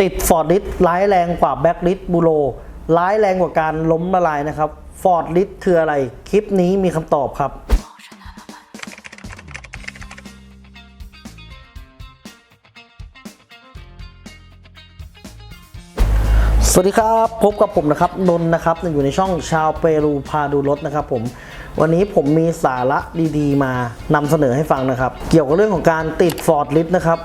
ติดฟอร์ดลิสร้ายแรงกว่าแบ็กลิสบูโรร้ายแรงกว่าการล้มละลายนะครับฟอร์ดลิสคืออะไร คลิปนี้มีคำตอบครับสวัสดีครับ พบกับผมนะครับนนนะครับอยู่ในช่องชาวเปรูพาดูรถนะครับผมวันนี้ผมมีสาระดีๆ มานำเสนอให้ฟังนะครับ เกี่ยวกับเรื่องของการติดฟอร์ดลิสนะครับ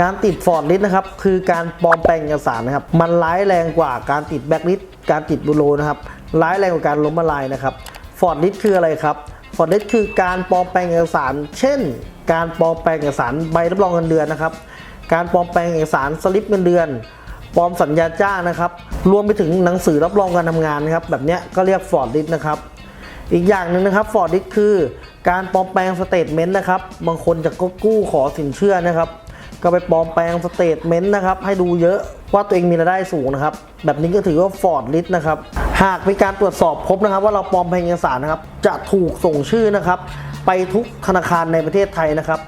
การติดฟอร์ดลิสนะครับคือการปลอมแปลงเอกสารนะครับ มันร้ายแรงกว่าการติดแบ็กลิสการติดบูโรนะครับร้ายแรงกว่าการล้มละลายนะครับฟอร์ดลิสคืออะไรครับฟอร์ดลิสคือการปลอมแปลงเอกสาร เช่น การปลอมแปลงเอกสารใบรับรองเงินเดือนนะครับ การปลอมแปลงเอกสารสลิปเงินเดือนปลอมสัญญาจ้างนะครับ รวมไปถึงหนังสือรับรองการทำงานนะครับ แบบนี้ก็เรียกฟอร์ดดิสนะครับอีกอย่างหนึ่งนะครับฟอร์ดดิสคือการปลอมแปลงสเตทเมนต์นะครับ บางคนจะก็กู้ขอสินเชื่อนะครับ ก็ไปปลอมแปลงสเตทเมนต์นะครับ ให้ดูเยอะว่าตัวเองมีรายได้สูงนะครับ แบบนี้ก็ถือว่าฟอร์ดลิสนะครับ หากมีการตรวจสอบพบนะครับ ว่าเราปลอมแปลงเอกสารนะครับ จะถูกส่งชื่อนะครับ ไปทุกธนาคารในประเทศไทยนะครับ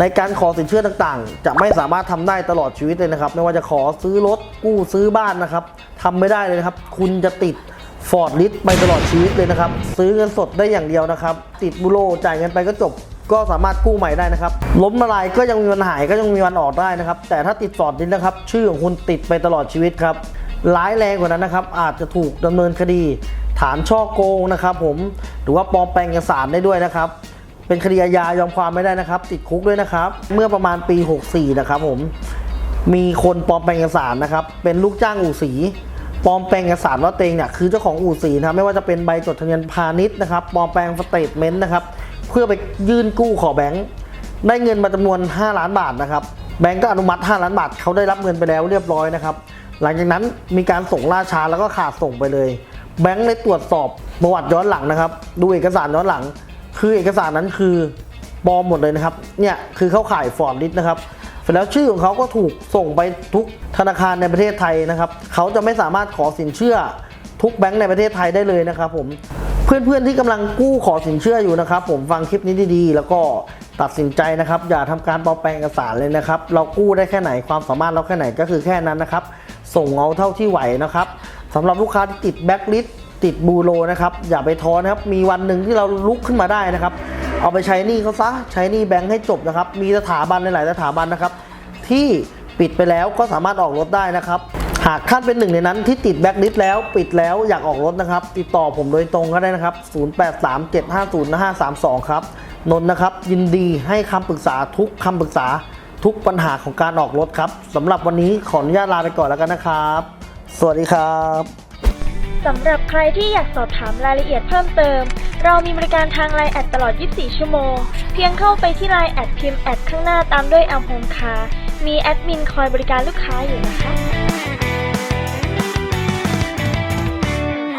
ในการขอสินเชื่อต่างๆ จะไม่สามารถทำได้ตลอดชีวิตเลยนะครับ ไม่ว่าจะขอซื้อรถกู้ซื้อบ้านนะครับทำไม่ได้เลยนะครับ คุณจะติดฟอร์ดลิสไปตลอดชีวิตเลยนะครับ ซื้อเงินสดได้อย่างเดียวนะครับ ติดบุโรจ่ายเงินไปก็จบ ก็สามารถกู้ใหม่ได้นะครับ ล้มละลายก็ยังมีวันหายก็ยังมีวันออกได้นะครับ แต่ถ้าติดฟอร์ดลิสนะครับ ชื่อของคุณติดไปตลอดชีวิตครับร้ายแรงกว่านั้นนะครับ อาจจะถูกดำเนินคดี ฐานช่อโกงนะครับ ผมหรือว่าปลอมแปลงเอกสารได้ด้วยนะครับ เป็นคดีอาญายอมความไม่ได้นะครับ ติดคุกด้วยนะครับ เมื่อประมาณปี 64 นะครับ ผมมีคนปลอมแปลงเอกสารนะครับ เป็นลูกจ้างอู่สีปลอมแปลงเอกสารว่าเองเนี่ยคือเจ้าของอู่สีนะไม่ว่าจะเป็นใบจดทะเบียนพาณิชย์นะครับปลอมแปลงสเตทเมนต์นะครับ เพื่อไปยื่นกู้ขอแบงค์ได้เงินมาจำนวน 5 ล้านบาทนะครับแบงก์ก็อนุมัติ 5 ล้านบาทเขาได้รับเงินไปแล้วเรียบร้อยนะครับหลังจากนั้นมีการส่งล่าช้าแล้วก็ขาดส่งไปเลย แบงค์เลยตรวจสอบประวัติย้อนหลังนะครับ ดูเอกสารย้อนหลัง คือเอกสารนั้นคือปลอมหมดเลยนะครับเนี่ยคือเขาขายฟอร์ดลิสนะครับเสร็จแล้วชื่อของเขาก็ถูกส่งไปทุกธนาคารในประเทศไทยนะครับเขาจะไม่สามารถขอสินเชื่อทุกแบงก์ในประเทศไทยได้เลยนะครับผม เพื่อนๆที่กำลังกู้ขอสินเชื่ออยู่นะครับ ผมฟังคลิปนี้ดีๆ แล้วก็ตัดสินใจนะครับ อย่าทำการปลอมแปลงเอกสารเลยนะครับ เรากู้ได้แค่ไหนความสามารถเราแค่ไหนก็คือแค่นั้นนะครับ ส่งเอาเท่าที่ไหวนะครับสำหรับลูกค้าที่ติดแบ็กลิสติดบูโรนะครับอย่าไปท้อนะครับมีวันหนึ่งที่เราลุกขึ้นมาได้นะครับ เอาไปใช้หนี้เขาซะใช้หนี้แบงค์ให้จบนะครับ มีสถาบันหลายๆสถาบันนะครับ ที่ปิดไปแล้วก็สามารถออกรถได้นะครับ หากท่านเป็นหนึ่งในนั้นที่ติดแบ็กลิสแล้วปิดแล้วอยากออกรถนะครับ ติดต่อผมโดยตรงก็ได้นะครับ 0837505532 ครับนนท์นะครับ ยินดีให้คำปรึกษาทุกคำปรึกษาทุกปัญหาของการออกรถครับสำหรับวันนี้ขออนุญาตลาไปก่อนแล้วกันนะครับ สวัสดีครับสำหรับใครที่อยากสอบถามรายละเอียดเพิ่มเติม เรามีบริการทางไลน์แอดตลอด 24 ชั่วโมง เพียงเข้าไปที่ไลน์แอดพิมพ์แอดข้างหน้าตามด้วยอัมโฮมคามีแอดมินคอยบริการลูกค้าอยู่นะคะ